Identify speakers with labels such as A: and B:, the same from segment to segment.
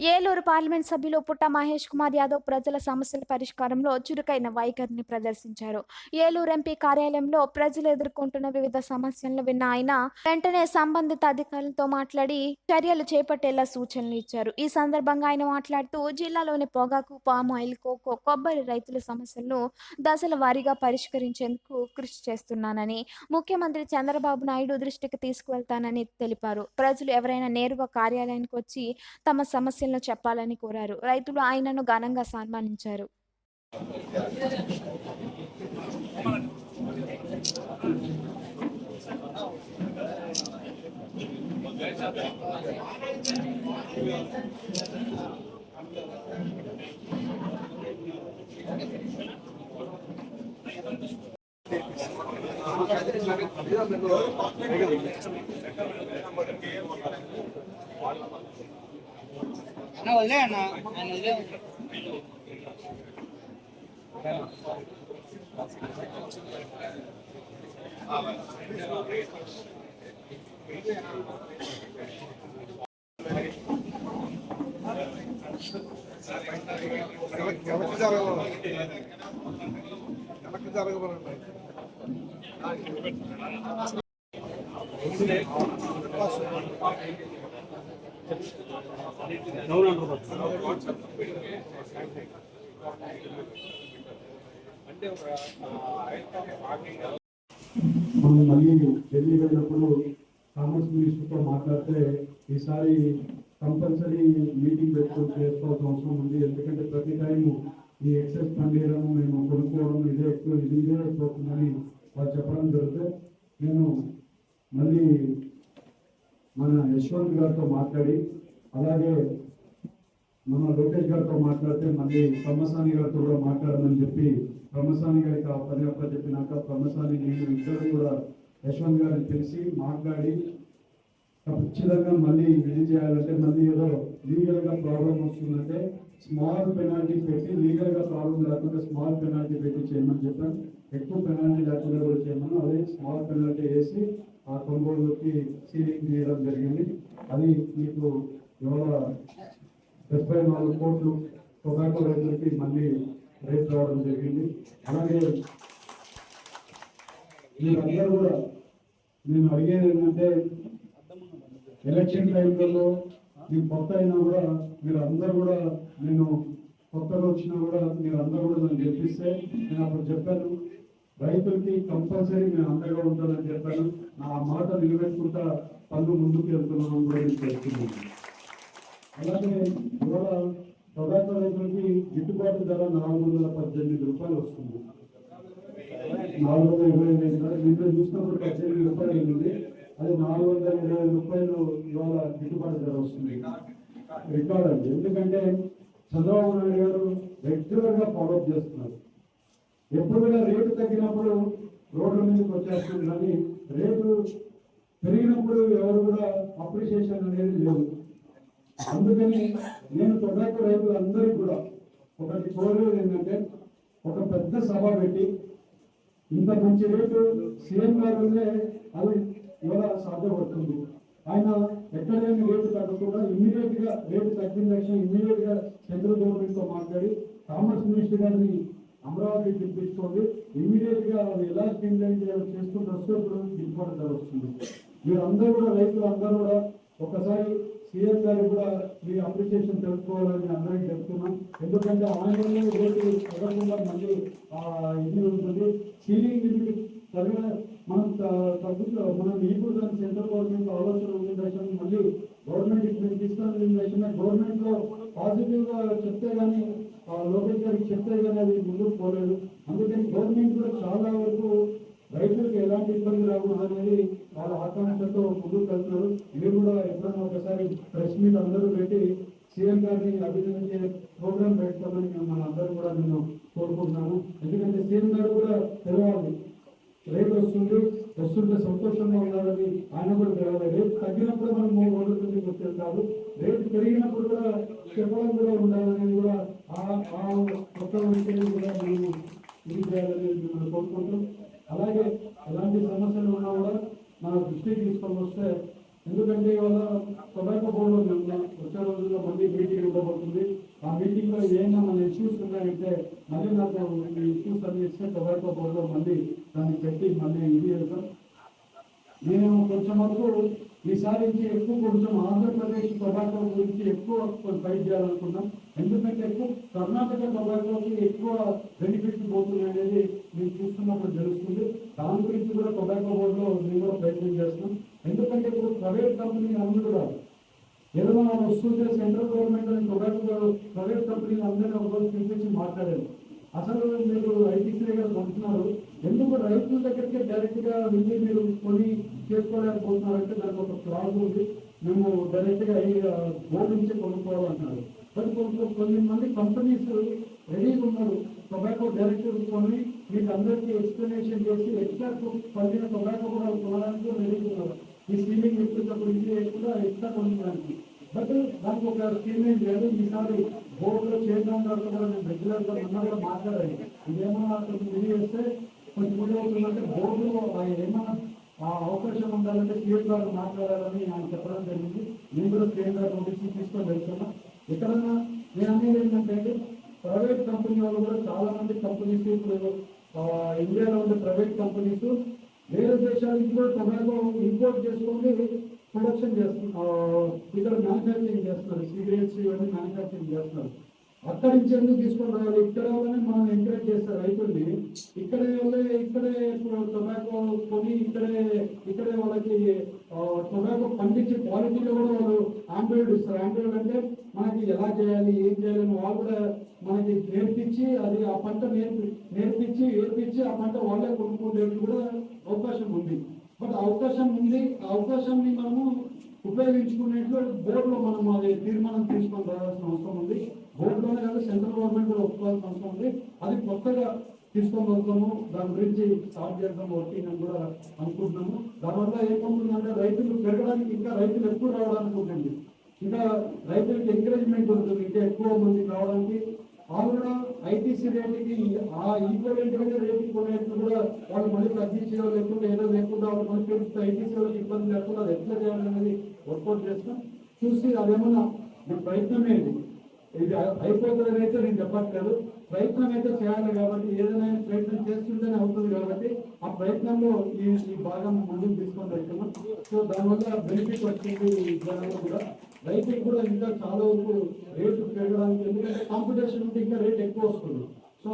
A: Eluru parliament సభ్యులు పుట్ట మహేష్ కుమార్ యాదవ్ ప్రజల సమస్యల పరిష్కారంలో చురుకైన వైఖరిని ప్రదర్శించారు. ఏలూరు ఎంపీ కార్యాలయంలో ప్రజలు ఎదుర్కొంటున్న వివిధ సమస్యలను విన్న ఆయన వెంటనే సంబంధిత అధికారులతో మాట్లాడి చర్యలు చేపట్టేలా సూచనలు ఇచ్చారు. ఈ సందర్భంగా ఆయన మాట్లాడుతూ జిల్లాలోని పొగాకు పామ్ ఆయిల్ కోకో కొబ్బరి రైతుల సమస్యలను దశల వారీగా పరిష్కరించేందుకు కృషి చేస్తున్నానని ముఖ్యమంత్రి చంద్రబాబు నాయుడు దృష్టికి తీసుకువెళ్తానని తెలిపారు. ప్రజలు ఎవరైనా నేరుగా కార్యాలయానికి వచ్చి తమ సమస్యలు సమస్యలను చెప్పాలని కోరారు. రైతులు ఆయనను ఘనంగా సన్మానించారు.
B: అన్న వదిలే అన్న ఆయన వదిలే
C: వెనక్కి జరగవాలి వెనక్కి జరగబడండి
D: మనం మళ్ళీ ఢిల్లీ వెళ్ళినప్పుడు కామర్స్ మినిస్టర్తో మాట్లాడితే ఈసారి కంపల్సరీ మీటింగ్ పెట్టుకొని చేసుకోవాల్సిన అవసరం ఉంది. ఎందుకంటే ప్రతి టైం ఈ ఎక్సెస్ పండియడం మేము కొనుక్కోవడం ఇదే ఎక్కువ ఇది ఇదే అయిపోతుందని వాళ్ళు చెప్పడం జరిగితే నేను మళ్ళీ మన యశ్వంత్ గారితో మాట్లాడి అలాగే మన లోకేష్ గారితో మాట్లాడితే మళ్ళీ బ్రహ్మసాని గారితో కూడా మాట్లాడమని చెప్పి బ్రహ్మసాని గారికి ఆ పని అప్ప చెప్పినాక బ్రహ్మసాని నేను ఇద్దరు కూడా యశ్వంత్ గారిని తెలిసి మాట్లాడి ఖచ్చితంగా మళ్ళీ ఇది చేయాలంటే మళ్ళీ ఏదో లీగల్గా ప్రాబ్లం వస్తుందంటే స్మాల్ పెనాల్టీ పెట్టి లీగల్గా ప్రాబ్లం లేకుండా స్మాల్ పెనాల్టీ పెట్టి చేయమని చెప్పాను. ఎక్కువ పెనాల్టీ లేకుండా కూడా చేయమని. అదే స్మాల్ పెనాల్టీ వేసి ఆ కొనుగోలుకి సీలింగ్ తీయడం జరిగింది. అది మీకు ఇవాళ డెబ్బై నాలుగు కోట్లు టొబాకో రైతులకి మళ్ళీ రేట్ రావడం జరిగింది. అలాగే మీరందరూ కూడా నేను అడిగేది ఏంటంటే ఎలక్షన్ టైంలలో మీరు కొత్త అయినా కూడా మీరు అందరూ కూడా నేను కొత్తగా వచ్చినా కూడా మీరు అందరూ కూడా నన్ను గెలిపిస్తే నేను అప్పుడు చెప్పాను. రైతులకి కంపల్సరీ నేను అండగా ఉంటానని చెప్పాను. నా మాట నిలబెట్టుకుంటా పనులు ముందుకు వెళ్తున్నాను కూడా నేను చెప్తున్నాను. అలాగే ఇవాళ టొబాకో రైతులకి గిట్టుబాటు ధర నాలుగు వందల పద్దెనిమిది రూపాయలు వస్తుంది. నాలుగు వందల ఇరవై ఐదు రూపాయలు చూసినప్పుడు పద్దెనిమిది రూపాయలు అయింది. అది నాలుగు వందల ఇరవై రూపాయలు ఇవాళ గిట్టుబాటు ధర వస్తుంది. రికార్డ్ అండి. ఎందుకంటే చంద్రబాబు నాయుడు గారు రెగ్యులర్గా ఫాలోఅప్ చేస్తున్నారు. ఎప్పుడు కూడా రేటు తగ్గినప్పుడు రోడ్ల మీదకి వచ్చేస్తుంది కానీ రేటు పెరిగినప్పుడు ఎవరు కూడా అప్రిషియేషన్ అనేది లేదు. అందుకని నేను టొబాకో రైతులందరికీ కూడా ఒకటి కోరేది ఏంటంటే ఒక పెద్ద సభ పెట్టి ఇంత మంచి రేటు సీఎం గారు అది ఇవాళ సాధ్యపడుతుంది. ఆయన ఎక్కడైనా రేటు తగ్గకుండా ఇమ్మీడియట్గా రేటు తగ్గిన లక్ష్యం ఇమ్మీడియట్గా సెంట్రల్ గవర్నమెంట్తో మాట్లాడి కామర్స్ మినిస్టర్ గారిని అమరావతి పిలిపించుకోండి ఇమీడియట్గా గా ఎలా స్ట్రీమ్లైన్ చేయాలో చేసుకుంటూ వస్తే ఇప్పుడు గిట్టుబాటు వస్తుంది వస్తుంది. మీరందరూ కూడా రైతులు అందరూ కూడా ఒకసారి సీఎం గారికి కూడా మీ అప్రిషియేషన్ తెలుసుకోవాలని అందరికీ చెప్తున్నాం. ఎందుకంటే ఆన్లైన్లో రేటు తగ్గకుండా మళ్ళీ ఇది ఉంటుంది. సీలింగ్ లిమిట్ తగిన మనం త- తగ్గుతూ మనం ఇప్పుడు దాని సెంట్రల్ గవర్నమెంట్ ఆలోచన ఉంది దశ మళ్ళీ గవర్నమెంట్ ఇప్పుడు తీసుకున్న దశ గవర్నమెంట్లో పాజిటివ్గా చెప్తే కానీ లోకేష్ గారికి చెప్తే అది ముందుకు పోలేదు. అందుకని గవర్నమెంట్ కూడా చాలా వరకు రైతులకు ఎలాంటి ఇబ్బంది రాకూడదు అనేది వాళ్ళ ఆకాంక్షతో ముందుకు వెళ్తున్నారు. ఇవి కూడా ఎప్పుడైనా ఒకసారి ప్రెస్ మీట్ అందరూ పెట్టి సీఎం గారిని అభినందించే ప్రోగ్రాం పెడతామని మేము మనందరూ కూడా నేను కోరుకుంటున్నాను ఎందుకంటే సీఎం గారు కూడా తెలవాలి. రేపు వస్తుంది వస్తుంటే సంతోషంగా ఉండాలని ఆయన కూడా తెలవాలి రేపు తగ్గినప్పుడు మనం మూడు రోజుల నుంచి గుర్తించాలి. రేపు పెరిగినప్పుడు కూడా చెప్పడం కూడా ఉండాలని కూడా ఆ కొత్త వైఖరిని కూడా మేము ఇది చేయాలని మిమ్మల్ని కోరుకుంటాం అలాగే ఎలాంటి సమస్యలు ఉన్నా కూడా మన దృష్టికి తీసుకొని వస్తే ఎందుకంటే ఇవాళ టొబాకో బోర్డులో మేము వచ్చే రోజుల్లో మళ్ళీ మీటింగ్ ఉండబోతుంది. ఆ మీటింగ్లో ఏమైనా మన ఇష్యూస్ ఉన్నాయంటే మళ్ళీ నాకు ఈ ఇష్యూస్ అన్ని ఇస్తే టొబాకో బోర్డులో మళ్ళీ దాన్ని పెట్టి మళ్ళీ ఇది చేస్తాం. నేను కొంచెం వరకు ఈసారి నుంచి ఎక్కువ కొంచెం ఆంధ్రప్రదేశ్ టొబాకో గురించి ఎక్కువ ఫైట్ చేయాలనుకున్నాం ఎందుకంటే ఎక్కువ కర్ణాటక టొబాకోకి ఎక్కువ బెనిఫిట్స్ పోతుంది అనేది మేము చూస్తున్నప్పుడు తెలుస్తుంది. దాని గురించి కూడా టొబాకో బోర్డులో మేము కూడా ప్రయత్నం చేస్తున్నాం. ఎందుకంటే ఇప్పుడు ప్రైవేట్ కంపెనీ అందరూ కూడా ఏదైనా మనం వస్తుంటే సెంట్రల్ గవర్నమెంట్ అని టొబాకో ప్రైవేట్ కంపెనీలు అందరినీ ఒకరోజు పిలిపించి మాట్లాడారు. అసలు మీరు ఐటీసీ రైతుల దగ్గరికి డైరెక్ట్గా వెళ్ళి మీరు కొని చేసుకోలేకపోతున్నారంటే దానికి ఒక క్లాజ్ ఉంది. మేము డైరెక్ట్గా బోర్డు నుంచి కొనుక్కోవాలంటున్నారు బట్ కొంచెం కొన్ని మంది కంపెనీస్ రెడీగా ఉన్నారు. టొబాకో డైరెక్ట్ కొని మీకు అందరికీ ఎక్స్ప్లెనేషన్ చేసి ఎక్స్ట్రా పండిన టొబాకో కూడా కొనడానికి రెడీగా ఉన్నారు. ఈ స్కీమింగ్ ఎక్కినప్పుడు ఇది కూడా ఎక్స్ట్రా కొనడానికి. బట్ దానికి ఒక స్కీమ్ ఏం లేదు. ఈసారి బోర్డులో చేద్దాం గారితో కూడా నేను రెగ్యులర్గా మొన్న కూడా మాట్లాడాలి ఇదేమో కొంచెం చేస్తే కొంచెం బోర్డులో ఏమైనా అవకాశం ఉండాలంటే సీఎం గారు మాట్లాడాలని ఆయన చెప్పడం జరిగింది. నేను కూడా సీఎం గారు నోటీస్ తీసుకొని వెళ్తున్నా. ఎక్కడన్నా నేను అనేది ఏంటంటే ప్రైవేట్ కంపెనీ వాళ్ళు కూడా చాలా మంది కంపెనీస్ ఇప్పుడు ఇండియాలో ఉండే ప్రైవేట్ కంపెనీస్ వేరే దేశాల కూడా టొబాకో ఇంపోర్ట్ చేసుకొని ప్రొడక్షన్ చేస్తున్నారు. ఇక్కడ మ్యానుఫ్యాక్చరింగ్ చేస్తున్నారు. సిగరెట్స్ ఇవన్నీ మ్యానుఫ్యాక్చరింగ్ చేస్తున్నారు. అక్కడి నుంచి ఎందుకు తీసుకొని రావాలి? ఇక్కడ వాళ్ళని మనం ఎంకరేజ్ చేస్తారు రైతుల్ని ఇక్కడ వాళ్ళే టొబాకో కొని ఇక్కడే ఇక్కడే వాళ్ళకి టొబాకో పండించే క్వాలిటీలో కూడా వాళ్ళు ఆండ్రాయిడ్ ఇస్తారు. ఆండ్రాయిడ్ అంటే మనకి ఎలా చేయాలి ఏం చేయాలని వాళ్ళు కూడా మనకి నేర్పించి అది ఆ పంట నేర్పి నేర్పించి నేర్పించి ఆ పంట వాళ్ళే కొనుక్కునేది కూడా అవకాశం ఉంది. బట్ అవకాశం ఉంది. ఆ అవకాశాన్ని మనము ఉపయోగించుకునేట్లు బోర్డులో మనం అది తీర్మానం తీసుకొని రావాల్సిన అవసరం ఉంది. బోర్డులోనే కాదు సెంట్రల్ గవర్నమెంట్ కూడా ఒప్పుకోవాల్సిన అవసరం ఉంది. అది కొత్తగా తీసుకొని వెళ్తాము దాని గురించి స్టార్ట్ చేద్దాం ఒకటి నేను కూడా అనుకుంటున్నాము. దానివల్ల ఏమవుతుందంటే రైతులు పెరగడానికి ఇంకా రైతులు ఎక్కువ రావడానికి ఉంటుంది ఇంకా రైతులకి ఎంకరేజ్మెంట్ ఉంటుంది ఇంకా ఎక్కువ మంది రావడానికి. వాళ్ళు కూడా ఐటీసీ రేటుకి ఆ ఈక్వలెంట్ రేటు కొనేట్టు కూడా వాళ్ళు మళ్ళీ తగ్గించో లేకుండా ఏదో లేకుండా వాళ్ళు మళ్ళీ పెంచుతూ ఐటీసీ వాళ్ళకి ఇబ్బంది లేకుండా అది ఎట్లా చేయాలనేది వర్కౌట్ చేస్తాం. చూసి అదేమన్నా మీ ప్రయత్నమే ఇది ఇది అయిపోతుంది అయితే నేను చెప్పట్లేదు ప్రయత్నం అయితే చేయాలి కాబట్టి ఏదైనా ప్రయత్నం చేస్తుంటేనే అవుతుంది కాబట్టి ఆ ప్రయత్నంలో ఈ ఈ భాగం ముందుకు తీసుకొని వెళ్తున్నాం సో దానివల్ల బెనిఫిట్ వచ్చింది ఈ జనాలు కూడా. రైతులు కూడా ఇంకా చాలా వరకు రేటు పెరగడానికి ఎందుకంటే కాంపిటీషన్ ఉంటే ఇంకా రేట్ ఎక్కువ వస్తుంది. సో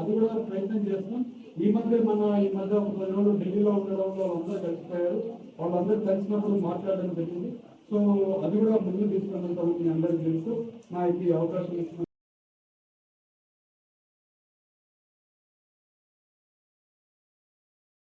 D: అది కూడా ప్రయత్నం చేస్తాం. ఈ మధ్య మన ఈ మధ్య ఒక కొన్ని రోజులు ఢిల్లీలో ఉండడం వాళ్ళందరూ కలిసిపోయారు. వాళ్ళందరూ కలిసినప్పుడు మాట్లాడడం జరిగింది. సో అది కూడా ముందు తీసుకుని మీ అందరికీ తెలుసు. నాకు ఈ అవకాశం ఇచ్చిన